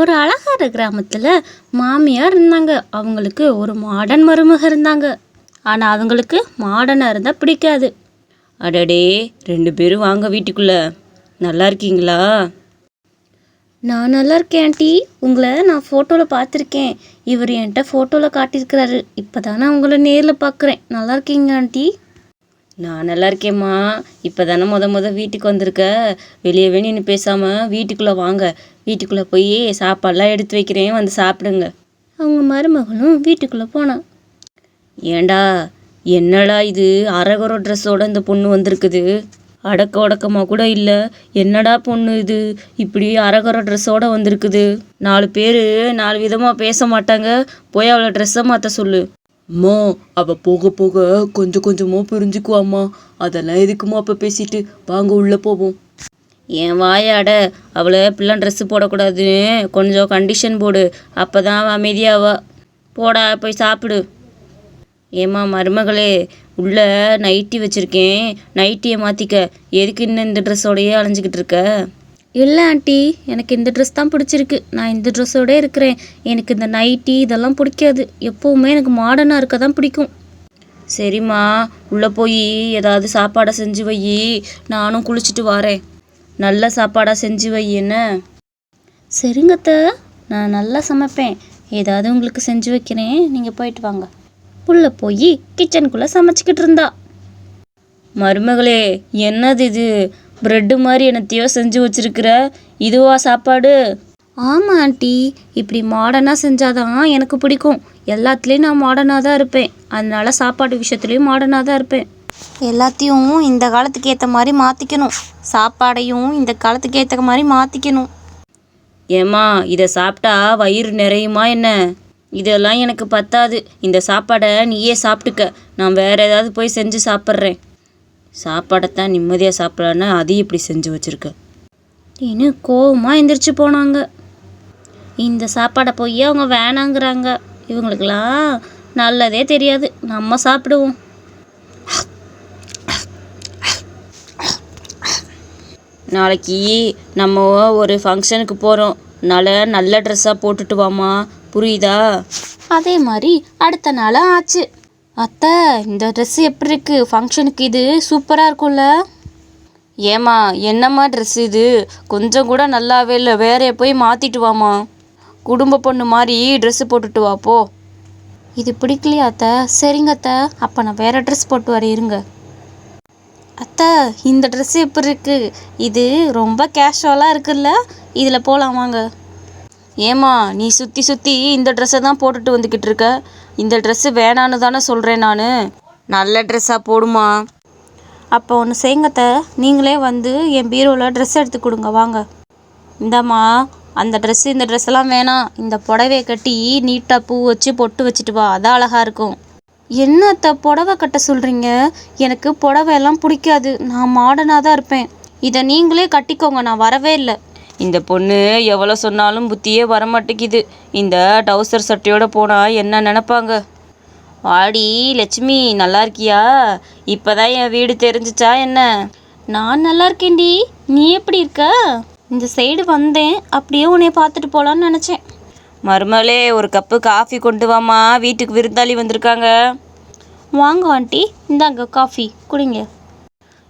ஒரு அழகான கிராமத்தில் மாமியார் இருந்தாங்க. அவங்களுக்கு ஒரு மாடர்ன் மருமக இருந்தாங்க. ஆனால் அவங்களுக்கு மாடர்னாக இருந்தால் பிடிக்காது. அடடே ரெண்டு பேரும் வாங்க வீட்டுக்குள்ள. நல்லா இருக்கீங்களா? நான் நல்லா இருக்கேன் ஆண்டி. உங்களை நான் ஃபோட்டோவில் பார்த்துருக்கேன். இவர் என்கிட்ட ஃபோட்டோவில் காட்டியிருக்கிறாரு. இப்போ தான் உங்களை நேரில் பார்க்குறேன். நல்லா இருக்கீங்க ஆண்டி? நான் நல்லா இருக்கேம்மா. இப்போ தானே முத முத வீட்டுக்கு வந்திருக்க. வெளியே வெளியே பேசாமல் வீட்டுக்குள்ளே வாங்க. வீட்டுக்குள்ளே போய் சாப்பாடெலாம் எடுத்து வைக்கிறேன் வந்து சாப்பிடுங்க. அவங்க மருமகளும் வீட்டுக்குள்ளே போனான் ஏண்டா என்னடா இது? அரகுற ட்ரெஸ்ஸோட இந்த பொண்ணு வந்திருக்குது. அடக்க ஒடக்கமாக கூட இல்லை. என்னடா பொண்ணு இது? இப்படி அரகர ட்ரெஸ்ஸோட வந்திருக்குது. நாலு பேர் நாலு விதமாக பேச மாட்டாங்க. போய் அவளை ட்ரெஸ்ஸை மாற்ற சொல்லு. அம்மா அவள் போக போக கொஞ்சம் கொஞ்சமாக புரிஞ்சுக்குவாம்மா. அதெல்லாம் எதுக்குமா அப்போ பேசிட்டு? வாங்க உள்ளே போவோம். என் வாயாட அவளை பிள்ளை ட்ரெஸ்ஸு போடக்கூடாதுன்னு கொஞ்சம் கண்டிஷன் போடு. அப்போ தான் அமைதியாவா. போடா போய் சாப்பிடு. ஏம்மா மருமகளே உள்ள நைட்டி வச்சுருக்கேன். நைட்டியை மாற்றிக்க எதுக்கு இன்னும் இந்த ட்ரெஸ்ஸோடையே அலைஞ்சிக்கிட்டு இருக்க? இல்லை ஆண்டி எனக்கு இந்த ட்ரெஸ் தான் பிடிச்சிருக்கு. நான் இந்த ட்ரெஸ்ஸோட இருக்கிறேன். எனக்கு இந்த நைட்டி இதெல்லாம் பிடிக்காது. எப்போவுமே எனக்கு மாடர்னாக இருக்க தான் பிடிக்கும். சரிம்மா. உள்ளே போய் ஏதாவது சாப்பாடை செஞ்சு வை. நானும் குளிச்சுட்டு வரேன். நல்ல சாப்பாடாக செஞ்சு வை என்ன? சரிங்கத்த நான் நல்லா சமைப்பேன். ஏதாவது உங்களுக்கு செஞ்சு வைக்கிறேன். நீங்கள் போயிட்டு வாங்க. புள்ள போய் கிச்சனுக்குள்ளே சமைச்சிக்கிட்டு இருந்தா. மருமகளே என்னது இது? ப்ரெட்டு மாதிரி என்னத்தையோ செஞ்சு வச்சுருக்கிற? இதுவா சாப்பாடு? ஆமாம் ஆண்டி. இப்படி மாடர்னாக செஞ்சாதான் எனக்கு பிடிக்கும். எல்லாத்துலேயும் நான் மாடர்னாக தான் இருப்பேன். அதனால சாப்பாடு விஷயத்துலேயும் மாடர்னாக தான் இருப்பேன். எல்லாத்தையும் இந்த காலத்துக்கு ஏற்ற மாதிரி மாற்றிக்கணும் சாப்பாடையும் இந்த காலத்துக்கு ஏற்ற மாதிரி மாற்றிக்கணும் ஏம்மா இதை சாப்பிட்டா வயிறு நிறையுமா என்ன? இதெல்லாம் எனக்கு பத்தாது. இந்த சாப்பாடை நீயே சாப்பிட்டுக்க. நான் வேற ஏதாவது போய் செஞ்சு சாப்பிட்றேன். சாப்பாடைத்தான் நிம்மதியாக சாப்பிட்லான்னு அதையும் இப்படி செஞ்சு வச்சுருக்க. இன்னும் கோவமாக எந்திரிச்சு போனாங்க. இந்த சாப்பாடை போய் அவங்க வேணாங்கிறாங்க. இவங்களுக்கெல்லாம் நல்லதே தெரியாது. நம்ம சாப்பிடுவோம். நாளைக்கு நம்ம ஒரு ஃபங்க்ஷனுக்கு போகிறோம் அதனால் நல்ல ட்ரெஸ்ஸாக போட்டுட்டு வாமா புரியுதா? அதே மாதிரி அடுத்த நாளாக ஆச்சு. அத்தை இந்த ட்ரெஸ் எப்படி இருக்குது ஃபங்க்ஷனுக்கு இது சூப்பராக இருக்கும்ல. ஏம்மா என்னம்மா ட்ரெஸ் இது? கொஞ்சம் கூட நல்லாவே இல்லை. வேறே போய் மாற்றிட்டு வாம்மா. குடும்ப பொண்ணு மாதிரி ட்ரெஸ்ஸு போட்டுட்டு வா போ. இது பிடிக்கலையா அத்தை? சரிங்க அத்தை. அப்போ நான் வேறு ட்ரெஸ் போட்டு வர இருங்க. அத்தை இந்த ட்ரெஸ் எப்படி இருக்கு? இது ரொம்ப கேஷுவலாக இருக்குல்ல? இதில் போகலாம் வாங்க. ஏம்மா நீ சுற்றி சுற்றி இந்த ட்ரெஸ்ஸை தான் போட்டுட்டு வந்துக்கிட்டு இருக்க. இந்த ட்ரெஸ்ஸு வேணான்னு தானே சொல்கிறேன் நான். நல்ல ட்ரெஸ்ஸாக போடுமா. அப்போ ஒன்று செய்யுங்கத்த நீங்களே வந்து என் பீரோவில் ட்ரெஸ் எடுத்து கொடுங்க வாங்க. இந்தாம்மா அந்த ட்ரெஸ்ஸு இந்த ட்ரெஸ் எல்லாம் வேணாம். இந்த புடவையை கட்டி நீட்டாக பூ வச்சு பொட்டு வச்சுட்டு வா. அதான் அழகாக இருக்கும். என்ன அத்தை புடவை கட்ட சொல்கிறீங்க எனக்கு புடவை எல்லாம் பிடிக்காது. நான் மாடர்னாக தான் இருப்பேன். இதை நீங்களே கட்டிக்கோங்க. நான் வரவே இல்லை. இந்த பொண்ணு எவ்வளோ சொன்னாலும் புத்தியே வரமாட்டேங்குது. இந்த டவுசர் சட்டையோட போனால் என்ன நினப்பாங்க? வாடி லட்சுமி நல்லா இருக்கியா? இப்போதான் என் வீடு தெரிஞ்சிச்சா என்ன? நான் நல்லா இருக்கேன்டி. நீ எப்படி இருக்க? இந்த சைடு வந்தேன். அப்படியே உன்னை பார்த்துட்டு போகலான்னு நினச்சேன். மருமகளே ஒரு கப்பு காஃபி கொண்டு வாம்மா. வீட்டுக்கு விருந்தாளி வந்திருக்காங்க. வாங்க ஆண்டி. இந்தாங்க காஃபி குடிங்க.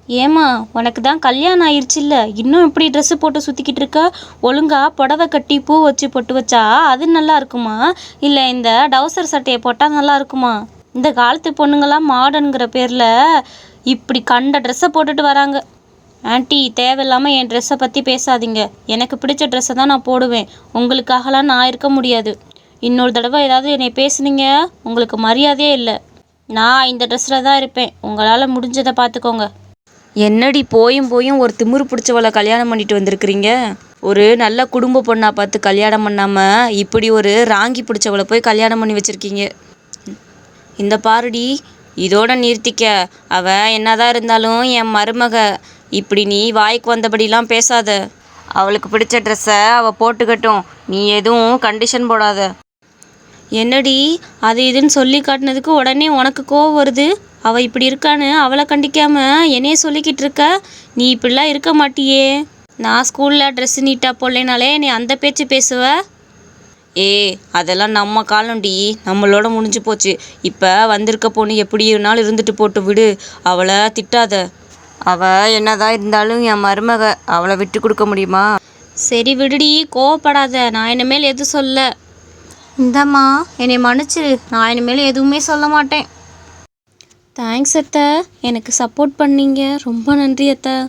ஏம்மா உனக்கு தான் கல்யாணம் ஆயிடுச்சுல்ல இன்னும் இப்படி ட்ரெஸ்ஸு போட்டு சுற்றிக்கிட்டு இருக்க? ஒழுங்கா புடவை கட்டி பூ வச்சு பொட்டு வச்சா அது நல்லா இருக்குமா? இல்லை இந்த டவுசர் சட்டையை போட்டால் நல்லா இருக்குமா? இந்த காலத்து பொண்ணுங்களாம் மாடனுங்கிற பேரில் இப்படி கண்ட ட்ரெஸ்ஸை போட்டுட்டு வராங்க. ஆண்டி தேவையில்லாமல் என் ட்ரெஸ்ஸை பற்றி பேசாதீங்க. எனக்கு பிடிச்ச ட்ரெஸ்ஸை தான் நான் போடுவேன். உங்களுக்காகலாம் நான் இருக்க முடியாது. இன்னொரு தடவை ஏதாவது என்னை பேசுனீங்க உங்களுக்கு மரியாதையே இல்லை. நான் இந்த ட்ரெஸ்ஸில் தான் இருப்பேன். உங்களால் முடிஞ்சதை பார்த்துக்கோங்க என்னடி போயும் போயும் ஒரு திமிரு பிடிச்சவளை கல்யாணம் பண்ணிட்டு வந்திருக்கிறீங்க? ஒரு நல்ல குடும்ப பொண்ணாக பார்த்து கல்யாணம் பண்ணாமல் இப்படி ஒரு ராங்கி பிடிச்சவளை போய் கல்யாணம் பண்ணி வச்சுருக்கீங்க. இந்த பாருடி இதோட நிறுத்திக்க. அவ என்னதான் இருந்தாலும் என் மருமக. இப்படி நீ வாய்க்கு வந்தபடிலாம் பேசாத. அவளுக்கு பிடிச்ச ட்ரெஸ்ஸை அவள் போட்டுக்கட்டும். நீ எதுவும் கண்டிஷன் போடாத. என்னடி? அது இதுன்னு சொல்லி காட்டினதுக்கு உடனே உனக்கு கோவம் வருது. அவள் இப்படி இருக்கான்னு அவளை கண்டிக்காம என்னையே சொல்லிக்கிட்டு இருக்க. நீ இப்படிலாம் இருக்க மாட்டியே. நான் ஸ்கூலில் ட்ரெஸ் நீட்டாக போடலைனாலே நீ அந்த பேச்சு பேசுவ? ஏ அதெல்லாம் நம்ம காலம்டி. நம்மளோட முடிஞ்சு போச்சு. இப்போ வந்திருக்க பொண்ணு எப்படி இருந்தாலும் இருந்துட்டு போட்டு விடு. அவளை திட்டாத. அவ என்னதான் இருந்தாலும் என் மருமக அவளை விட்டு கொடுக்க முடியுமா? சரி விடுடி கோவப்படாத. நான் இனிமேல் எதுவும் சொல்ல? இந்தாம்மா என்னை மன்னிச்சிரு. நான் இனிமேல் எதுவுமே சொல்ல மாட்டேன். தேங்க்ஸ் அத்தை. எனக்கு சப்போர்ட் பண்ணீங்க. ரொம்ப நன்றி அத்தை.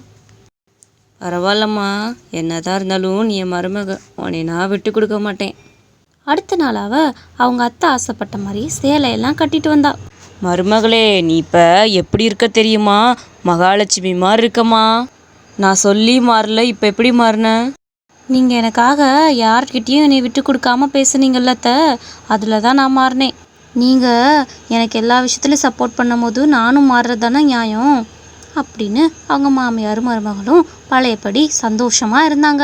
பரவாயில்லம்மா. என்னதான் இருந்தாலும் நீ என் மருமக. உன்னை நான் விட்டு கொடுக்க மாட்டேன். அடுத்த நாள் அவ அவங்க அத்தை ஆசைப்பட்ட மாதிரி சேலையெல்லாம் கட்டிட்டு வந்தா. மருமகளே நீ இப்போ எப்படி இருக்க தெரியுமா? மகாலட்சுமி மாதிரி இருக்கம்மா. நான் சொல்லி மாறல இப்போ எப்படி மாறின? நீங்கள் எனக்காக யார்கிட்டேயும் என்னை விட்டு கொடுக்காம பேசுனீங்கல்ல த அதில் தான் நான் மாறினேன். நீங்கள் எனக்கு எல்லா விஷயத்துலையும் சப்போர்ட் பண்ணும்போது நானும் மாறுறது தானே நியாயம்? அப்படின்னு அவங்க மாமியாரும் மருமகளும் பழையபடி சந்தோஷமாக இருந்தாங்க.